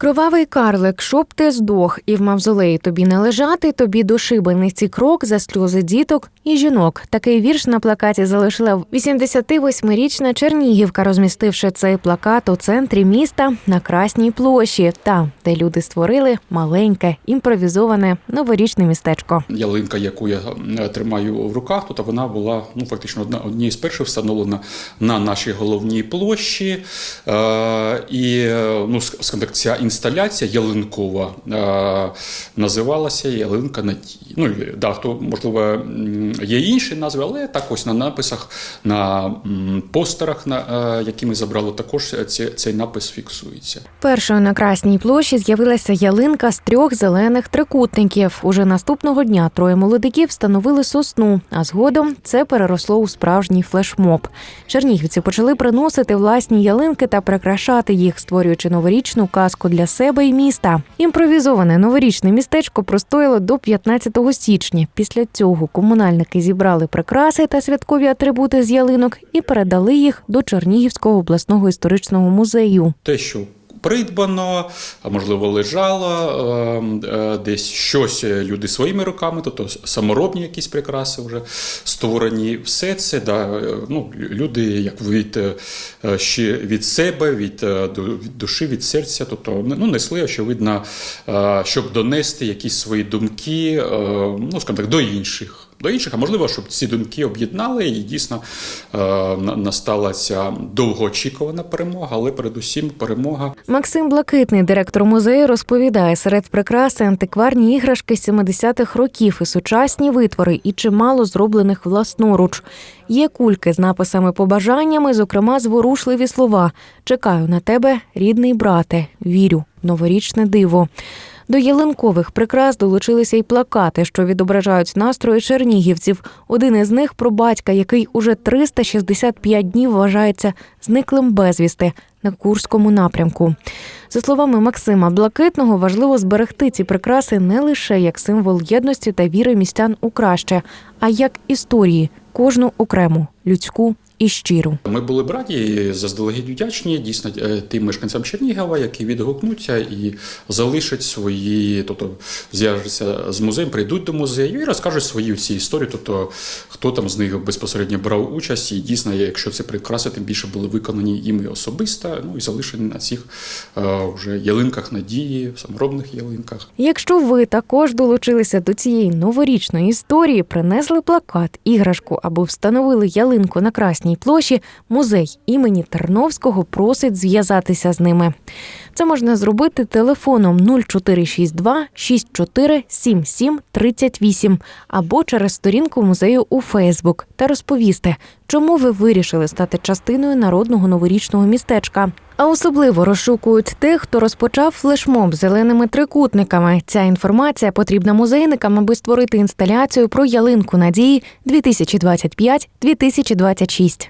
Кровавий карлик, щоб ти здох, і в мавзолеї тобі не лежати, тобі до нести крок за сльози діток і жінок. Такий вірш на плакаті залишила 88-річна Чернігівка, розмістивши цей плакат у центрі міста на Красній площі, там, де люди створили маленьке імпровізоване новорічне містечко. ялинка, яку я е, тримаю в руках, тут вона була ну фактично одна однією з перших встановлена на нашій головній площі. Е, і е, ну, ск- скажімо так, ця інсталяція ялинкова е, називалася Ялинка Надії. Ну да, хто можливо є інші назви, але так ось на написах, на постерах, на е, які ми забрали, також ці, цей напис фіксується. Першою на Красній площі з'явилася ялинка з трьох зелених трикутників. Уже наступного дня троє молодиків встановили сосну, а згодом це переросло у справжній флешмоб. Чернігівці почали приносити власні ялинки та прикрашати їх, створюючи новорічну казку для себе і міста. Імпровізоване новорічне містечко простояло до 15 січня. Після цього комунальники зібрали прикраси та святкові атрибути з ялинок і передали їх до Чернігівського обласного історичного музею. те, що придбано, а можливо лежало, е, е, десь щось люди своїми руками, тобто саморобні якісь прикраси вже створені. Все це да, е, ну, люди як від, е, ще від себе, від, е, душі, від серця, тобто ну, несли, очевидно, е, щоб донести якісь свої думки, е, ну, скажімо так, до інших. До інших, а можливо, щоб ці думки об'єднали і дійсно е, на- настала ця довгоочікувана перемога, але передусім перемога. Максим Блакитний, директор музею, розповідає, серед прикраси антикварні іграшки 70-х років і сучасні витвори, і чимало зроблених власноруч. Є кульки з написами побажаннями, зокрема зворушливі слова: Чекаю на тебе, рідний брате, вірю, новорічне диво. До ялинкових прикрас долучилися й плакати, що відображають настрої чернігівців. Один із них про батька, який уже 365 днів вважається зниклим безвісти на Курському напрямку. За словами Максима Блакитного, важливо зберегти ці прикраси не лише як символ єдності та віри містян у краще, а як історії, кожну окрему, людську і щиру. Ми були б раді заздалегідь вдячні дійсно е, тим мешканцям Чернігова, які відгукнуться і залишать свої, тобто зв'яжуться з музеєм, прийдуть до музею і розкажуть свої ці історії. Тобто хто там з них безпосередньо брав участь, і дійсно, якщо це прикраси, тим більше були виконані їми особисто, ну і залишені на цих е, вже ялинках надії, саморобних ялинках. Якщо ви також долучилися до цієї новорічної історії, принесли плакат, іграшку або встановили ялинку на Красній площі, музей імені Терновського просить зв'язатися з ними. Це можна зробити телефоном 0462 64 77 38 або через сторінку музею у Фейсбук та розповісти, чому ви вирішили стати частиною народного новорічного містечка. А особливо розшукують тих, хто розпочав флешмоб зеленими трикутниками. Ця інформація потрібна музейникам, аби створити інсталяцію про ялинку надії 2025-2026.